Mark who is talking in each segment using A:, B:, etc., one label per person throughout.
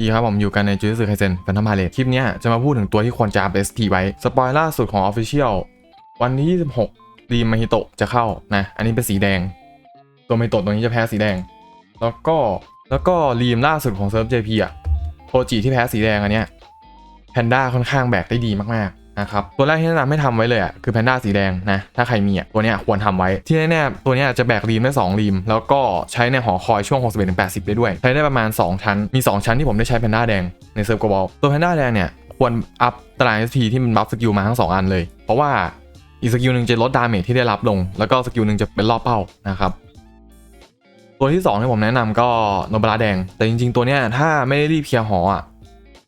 A: ดีครับผมอยู่กันในจูสึไคเซนแฟนทอมพาเลทคลิปนี้จะมาพูดถึงตัวที่ควรจะอัพ SP ไว้ สปอยล่าสุดของ Official วันที่ 26รีมาฮิโตะจะเข้านะ อันนี้เป็นสีแดง ตัวมาฮิโตะตัวนี้จะแพ้สีแดง แล้วก็แล้วก็รีมล่าสุดของเซิร์ฟ JP อะโทจิที่แพ้สีแดงอันเนี้ยแพนด้าค่อนข้างแบกได้ดีมากๆ นะครับตัวแรกที่แนะนำให้ทำไว้เลยอะคือแพนด้าสีแดงนะถ้าใครมีอะตัวเนี้ยควรทำไว้ที่แน่ๆตัวเนี้ยจะแบกรีมได้2รีม แล้วก็ใช้ในหอคอยช่วง 61-80 ได้ด้วย ใช้ได้ประมาณ 2 ชั้น มี 2 ชั้นที่ผมได้ใช้แพนด้าแดงในเซิร์ฟกบอลตัวแพนด้าแดงเนี่ยควรอัพตาราง SP ที่มันบัฟสกิลมาทั้ง 2 อันเลย เพราะว่าอีกสกิลหนึ่งจะลดดาเมจที่ได้รับลง แล้วก็สกิลหนึ่งจะเป็นรอบเป้านะครับตัวที่2ที่ผมแนะนำก็โนบราแดง แต่จริง ๆ ตัวเนี้ยถ้าไม่ได้รีบเคลียร์หออะ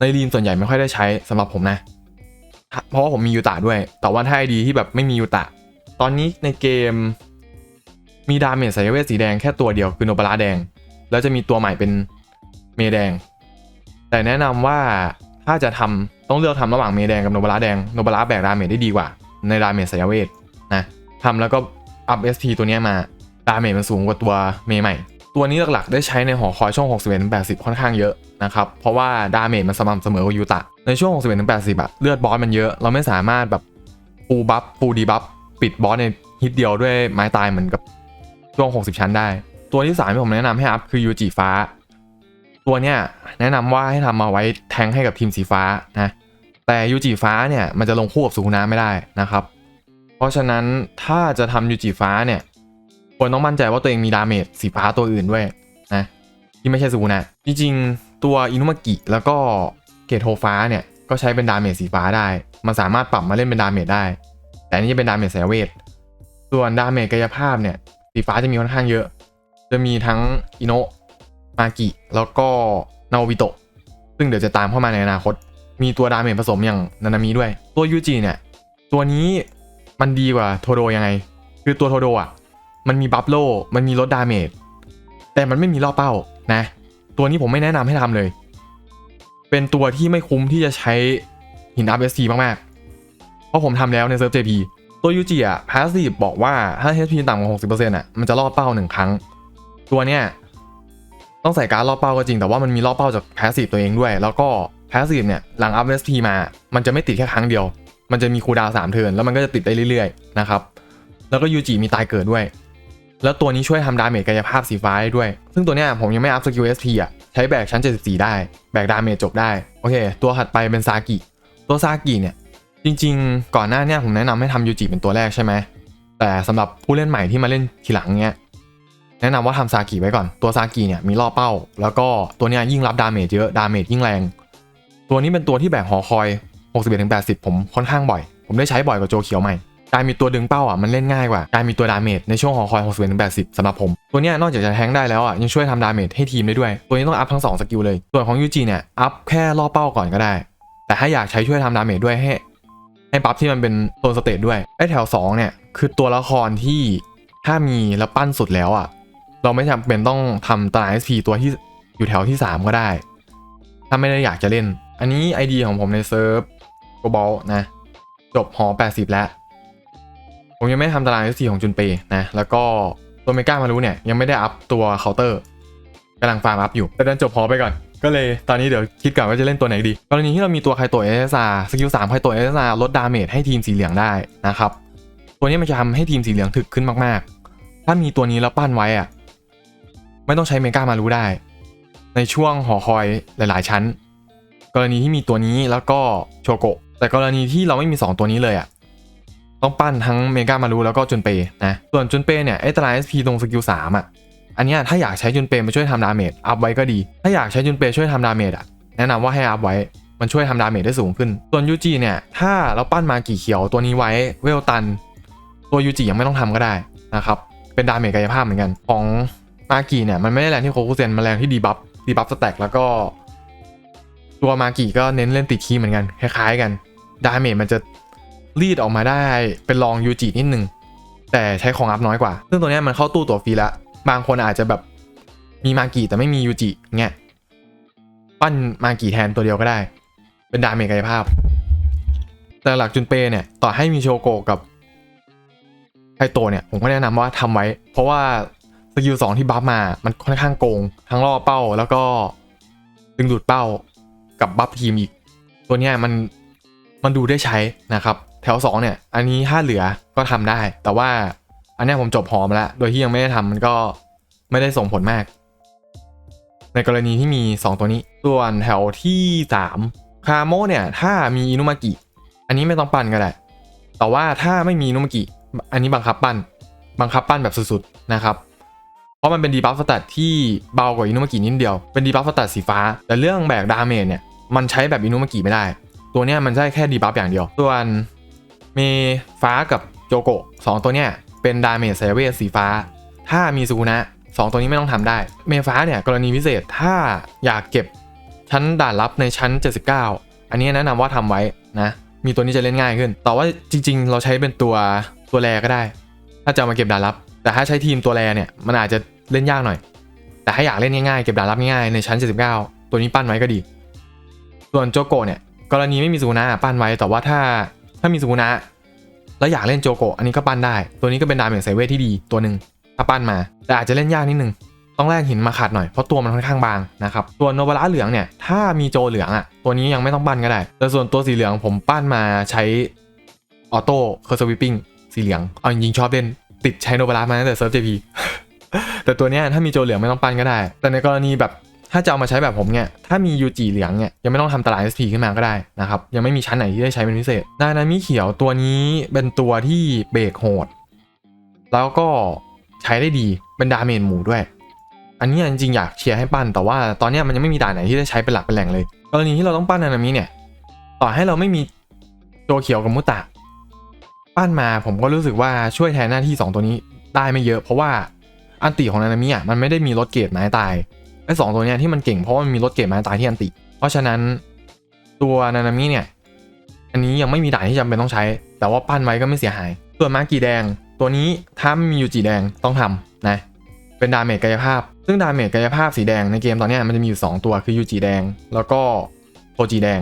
A: ในรีมส่วนใหญ่ไม่ค่อยได้ใช้สำหรับผมนะ เพราะว่าผมมียูตะด้วย แต่ว่าถ้าไอดีที่แบบไม่มียูตะตอนนี้ในเกม มีดาเมจสายเวทสีแดงแค่ตัวเดียวคือโนบราแดง แล้วจะมีตัวใหม่เป็นเมแดง แต่แนะนำว่าถ้าจะทำต้องเลือกทำระหว่างเมแดงกับโนบราแดงโนบราแบกดาเมจได้ดีกว่า ในดาเมจสายเวทนะทำแล้วก็อัพ SP ตัวนี้มาดาเมจมันสูงกว่าตัวเมใหม่ ตัวนี้หลักๆ ได้ใช้ในหอคอยช่วง 61-80 ค่อนข้างเยอะนะครับ เพราะว่าดาเมจมันสม่ำเสมอกว่ายูตะ ในช่วง 61-80อะเลือดบอสมันเยอะ เราไม่สามารถแบบฟูบัฟฟูดีบัฟปิดบอสในฮิตเดียวด้วยไม้ตายเหมือนกับช่วง 60 ชั้นได้ ตัวที่ 3 ที่ผมแนะนำให้อัพคือยูจิฟ้า ตัวเนี้ยแนะนำว่าให้ทำมาไว้แทงให้กับทีมสีฟ้านะแต่ยูจิฟ้าเนี่ยมันจะลงคู่กับสุคุนะไม่ได้นะครับ เพราะฉะนั้นถ้าจะทำยูจิฟ้าเนี่ย ควรต้องมั่นใจว่าตัวเองมีดาเมจสีฟ้าตัวอื่นด้วยนะที่ไม่ใช่ซูนะจริงๆ ตัวอินุมากิแล้วก็เกตโทฟ้าเนี่ยก็ใช้เป็นดาเมจสีฟ้าได้ มันสามารถปรับมาเล่นเป็นดาเมจได้ แต่นนี่จะเป็นดาเมจสายเวท ส่วนดาเมจกายภาพเนี่ยสีฟ้าจะมีค่อนข้างเยอะ จะมีทั้งอิโนะมากิแล้วก็นาวิโตะซึ่งเดี๋ยวจะตามเข้ามาในอนาคต มีตัวดาเมจผสมอย่างนานามิด้วย ตัวยูจิเนี่ยตัวนี้มันดีกว่าโทโดยังไง คือตัวโทโดอะ มันมีบัฟโลมันมีลดดาเมจแต่มันไม่มีล่อเป้านะ ตัวนี้ผมไม่แนะนำให้ทำเลย เป็นตัวที่ไม่คุ้มที่จะใช้หินอัพเอสทีมากๆ เพราะผมทำแล้วในเซิร์ฟ JP ตัวยูจิอะพาสซีฟบอกว่าถ้า HP ต่ำกว่า 60%อะมันจะล่อเป้าหนึ่งครั้ง ตัวเนี้ยต้องใส่การล่อเป้าก็จริง แต่ว่ามันมีล่อเป้าจากพาสซีฟตัวเองด้วย แล้วก็พาสซีฟเนี่ยหลังอัพเอสทีมา มันจะไม่ติดแค่ครั้งเดียว มันจะมีคูดาวสามเทิร์นแล้วมันก็จะติดได้เรื่อยๆนะครับ แล้วก็ยูจิมีตายเกิดด้วย แล้วตัวนี้ช่วยทำดาเมจกายภาพสีฟ้าได้ด้วย ซึ่งตัวเนี้ยผมยังไม่อัพสกิล SP อะ ใช้แบกชั้น 74 ได้ แบกดาเมจจบได้ โอเค ตัวถัดไปเป็นซากิ ตัวซากิเนี่ย จริง ๆ ก่อนหน้าเนี้ยผมแนะนำให้ทำยูจิเป็นตัวแรกใช่ไหม แต่สำหรับผู้เล่นใหม่ที่มาเล่นทีหลังเนี้ย แนะนำว่าทำซากิไว้ก่อน ตัวซากิเนี่ยมีล่อเป้า แล้วก็ตัวเนี้ยยิ่งรับดาเมจเยอะ ดาเมจยิ่งแรง ตัวนี้เป็นตัวที่แบกหอคอย 61-80 ผมค่อนข้างบ่อย ผมได้ใช้บ่อยกว่าโจเขียวใหม่ การมีตัวดึงเป้าอะมันเล่นง่ายกว่าการมีตัวดาเมจในช่วงหอคอย61-80สำหรับผม ตัวเนี้ยนอกจากจะแทงได้แล้วอะยังช่วยทำดาเมจให้ทีมได้ด้วย ตัวนี้ต้องอัพทั้ง2สกิลเลย ส่วนของยูจิเนี่ยอัพแค่ล่อเป้าก่อนก็ได้ แต่ถ้าอยากใช้ช่วยทำดาเมจด้วยให้ให้บัฟที่มันเป็นโซนสเตตด้วยไอ้แถว2เนี่ยคือตัวละครที่ถ้ามีแล้วปั้นสุดแล้วอะเราไม่จำเป็นต้องทำตาราง SP ตัวที่อยู่แถวที่ 3 ก็ได้ ถ้าไม่ได้อยากจะเล่น อันนี้ ID ของผมในเซิร์ฟโกบอลนะ จบหอ 80 แล้ว ผมยังไม่ทำตาราง S4 ของจุนเปนะ แล้วก็ตัวเมกามารู้เนี่ยยังไม่ได้อัพตัวเคาน์เตอร์กำลังฟาร์มอัพอยู่ แต่ดันจบหอไปก่อน ก็เลยตอนนี้เดี๋ยวคิดก่อนว่าจะเล่นตัวไหนดี กรณีที่เรามีตัวไคโตะเอสอาสกิล3ไคโตะเอสอาลดดาเมจให้ทีมสีเหลืองได้นะครับ ตัวนี้มันจะทำให้ทีมสีเหลืองถึกขึ้นมากๆ ถ้ามีตัวนี้แล้วปั้นไว้อะไม่ต้องใช้เมกามารู้ได้ ในช่วงหอคอยหลาย ๆ ชั้น กรณีที่มีตัวนี้แล้วก็โชโกะแต่กรณีที่เราไม่มี 2 ตัวนี้เลยอะ ต้องปั้นทั้งเมกามารูแล้วก็จุนเปนะ ส่วนจุนเปเนี่ยไอ้ตาราง SP ตรงสกิล3อะอันนี้ถ้าอยากใช้จุนเปมาช่วยทำดาเมจอัพไว้ก็ดี ถ้าอยากใช้จุนเปช่วยทำดาเมจอะแนะนำว่าให้อัพไว้มันช่วยทำดาเมจได้สูงขึ้น ส่วนยูจิเนี่ยถ้าเราปั้นมากี่เขียวตัวนี้ไว้เวลตัน ตัวยูจิยังไม่ต้องทำก็ได้นะครับเป็นดาเมจกายภาพเหมือนกัน ของมากิเนี่ยมันไม่ได้แรงที่โคคุเซนมันแรงที่ดีบัฟดีบัฟสแต็กแล้วก็ ตัวมากิก็เน้นเล่นติดคีเหมือนกันคล้ายๆกันดาเมจมันจะ รีดออกมาได้เป็นรองยูจินิดนึง แต่ใช้ของอัพน้อยกว่า ซึ่งตัวนี้มันเข้าตู้ตัวฟรีแล้วบางคนอาจจะแบบมีมากิแต่ไม่มียูจิเงี้ยปั้นมากิแทนตัวเดียวก็ได้ เป็นดาเมจกายภาพ แต่หลักจุนเปเนี่ยต่อให้มีโชโกกับไคโตเนี่ย ผมก็แนะนำว่าทำไว้ เพราะว่าสกิลสองที่บัฟมา มันค่อนข้างโกง ทั้งล่อเป้าแล้วก็ดึงดูดเป้ากับบัฟทีมอีก ตัวเนี้ยมันมันดูได้ใช้นะครับ แถว 2 เนี่ย อันนี้ถ้าเหลือก็ทำได้ แต่ว่าอันนี้ผมจบหอมแล้ว โดยที่ยังไม่ได้ทำมันก็ไม่ได้ส่งผลมาก ในกรณีที่มี 2 ตัวนี้ ส่วนแถวที่ 3 คาโมเนี่ยถ้ามีอินุมากิ อันนี้ไม่ต้องปั้นก็ได้ แต่ว่าถ้าไม่มีอินุมากิ อันนี้บังคับปั้น บังคับปั้นแบบสุดๆนะครับเพราะมันเป็นดีบัฟสแตทที่เบากว่าอินุมากินิดเดียว เป็นดีบัฟสแตทสีฟ้า แต่เรื่องแบกดาเมจเนี่ย มันใช้แบบอินุมากิไม่ได้ ตัวเนี้ยมันได้แค่ดีบัฟอย่างเดียว ส่วน มฟ้ากับโจโกะสองตัวเนี้ยเป็นดาเมจไซเวสสีฟ้า ถ้ามีสุกุนะสองตัวนี้ไม่ต้องทำได้ เมฟ้าเนี่ยกรณีพิเศษถ้าอยากเก็บชั้นด่านลับในชั้น 79 อันนี้แนะนำว่าทำไว้นะ มีตัวนี้จะเล่นง่ายขึ้น แต่ว่าจริง ๆ เราใช้เป็นตัวตัวแรก็ได้ ถ้าจะามาเก็บด่านลับ แต่ถ้าใช้ทีมตัวแรเนี่ยมันอาจจะเล่นยากหน่อย แต่ถ้าอยากเล่นง่ายๆเก็บด่านลับง่ายในชั้น 79 ตัวนี้ปั้นไว้ก็ดี ส่วนโจโกเนี่ยกรณีไม่มีสุกุนะปั้นไว้แต่ว่าถ้า ถ้ามีสุกุนะ แล้วอยากเล่นโจโกะอันนี้ก็ปั้นได้ ตัวนี้ก็เป็นดาเมจไซเวทที่ดีตัวหนึ่งถ้าปั้นมา แต่อาจจะเล่นยากนิดนึง ต้องแลกหินมาขัดหน่อย เพราะตัวมันค่อนข้างบางนะครับส่วโนบาระเหลืองเนี่ย ถ้ามีโจเหลืองอะ ตัวนี้ยังไม่ต้องปั้นก็ได้ แต่ส่วนตัวสีเหลืองผมปั้นมาใช้ออโต้เคอร์สวิปปิ้งสีเหลือง เอาจริงชอบเล่นติดใช้โนบาระมาตั้งแต่เซิร์ฟเจพีแต่ตัวนี้ถ้ามีโจเหลืองไม่ต้องปั้นก็ได้ แต่ในกรณีแบบ ถ้าจะเอามาใช้แบบผมเนี่ย ถ้ามียูจิเหลืองเนี่ยยังไม่ต้องทำตลาด SP ขึ้นมาก็ได้นะครับ ยังไม่มีชั้นไหนที่ได้ใช้เป็นพิเศษนานามิเขียวตัวนี้เป็นตัวที่เบรกโหด แล้วก็ใช้ได้ดี เป็นดาเมจหมูด้วย อันนี้จริงๆอยากเชียร์ให้ปั้น แต่ว่าตอนนี้มันยังไม่มีด่านไหนที่ได้ใช้เป็นหลักเป็นแหล่งเลย กรณีที่เราต้องปั้นนานามิเนี่ย ต่อให้เราไม่มีตัวเขียวกับมุตะ ปั้นมาผมก็รู้สึกว่าช่วยแทนหน้าที่ 2 ตัวนี้ได้ไม่เยอะ เพราะว่าอันติของนานามิอะมันไม่ได้มีลดเกรดไม้ตาย ไอ้สองตัวเนี้ยที่มันเก่งเพราะว่ามันมีลดเกรดไม้ตายที่อันติ เพราะฉะนั้นตัวนานามิเนี่ย อันนี้ยังไม่มีด่านที่จำเป็นต้องใช้ แต่ว่าปั้นไว้ก็ไม่เสียหาย ส่วนมากีแดง ตัวนี้ถ้าม่มียูจิแดงต้องทำนะ เป็นดาเมจกายภาพ ซึ่งดาเมจกายภาพสีแดงในเกมตอนนี้มันจะมีอยู่ 2 ตัวคือยูจิแดง แล้วก็โทจิแดง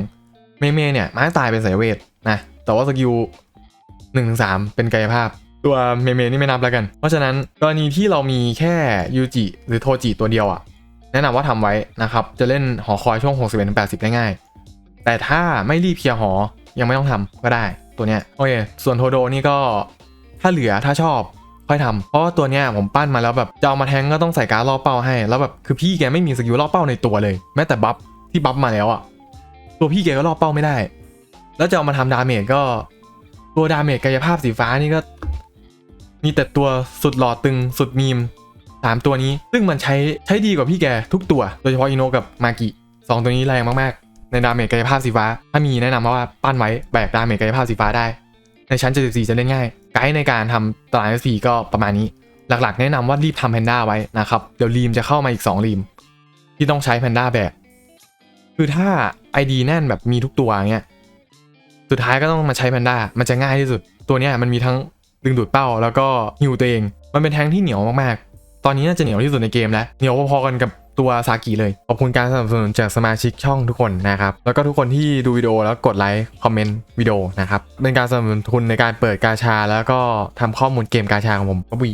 A: เมเมเนี่ยไม้ตายเป็นสายเวทนะ แต่ว่าสกิล1นถึงสามเป็นกายภาพตัวเมเมนี่ไม่นับแล้วกัน เพราะฉะนั้นกรณีที่เรามีแค่ยูจิหรือโทจิตัวเดียวอะ แนะนำว่าทำไว้นะครับ จะเล่นหอคอยช่วง 61-80 ได้ง่าย แต่ถ้าไม่รีบเคลียร์หอยังไม่ต้องทำก็ได้ตัวเนี้ยโอเคส่วนโทโดนี่ก็ถ้าเหลือถ้าชอบค่อยทำเพราะว่าตัวเนี้ยผมปั้นมาแล้วแบบจะเอามาแทงก็ต้องใส่การ์ดล่อเป้าให้ แล้วแบบคือพี่แกไม่มีสกิลล่อเป้าในตัวเลย แม้แต่บัฟที่บัฟมาแล้วอะตัวพี่แกก็ล่อเป้าไม่ได้ แล้วจะเอามาทำดาเมจก็ ตัวดาเมจกายภาพสีฟ้านี่ก็ มีแต่ตัวสุดหล่อตึงสุดมีม สามตัวนี้ ซึ่งมันใช้ใช้ดีกว่าพี่แกทุกตัว โดยเฉพาะอิโนกับมากิสองตัวนี้แรงมากๆ ในดาเมจกายภาพสีฟ้า ถ้ามีแนะนำว่าปั้นไว้แบกดาเมจกายภาพสีฟ้าได้ ในชั้น 74 จะเล่นง่าย ไกด์ในการทำตาราง SP ก็ประมาณนี้ หลักๆ แนะนำว่ารีบทำแพนด้าไว้นะครับ เดี๋ยวรีมจะเข้ามาอีก 2 รีม ที่ต้องใช้แพนด้าแบก คือถ้า ID แน่นแบบมีทุกตัวเงี้ย สุดท้ายก็ต้องมาใช้แพนด้า มันจะง่ายที่สุด ตัวเนี้ยมันมีทั้งดึงดูดเป้าแล้วก็ฮิวตัวเอง มันเป็นแทงที่เหนียวมากๆ ตอนนี้น่าจะเหนียวที่สุดในเกมแล้วเหนียวพอๆกันกับตัวซากิเลย ขอบคุณการสนับสนุนจากสมาชิกช่องทุกคนนะครับ แล้วก็ทุกคนที่ดูวิดีโอแล้วกดไลค์ คอมเมนต์วิดีโอนะครับ เป็นการสนับสนุนทุนในการเปิดกาชา แล้วก็ทำข้อมูลเกมกาชาของผมก็บี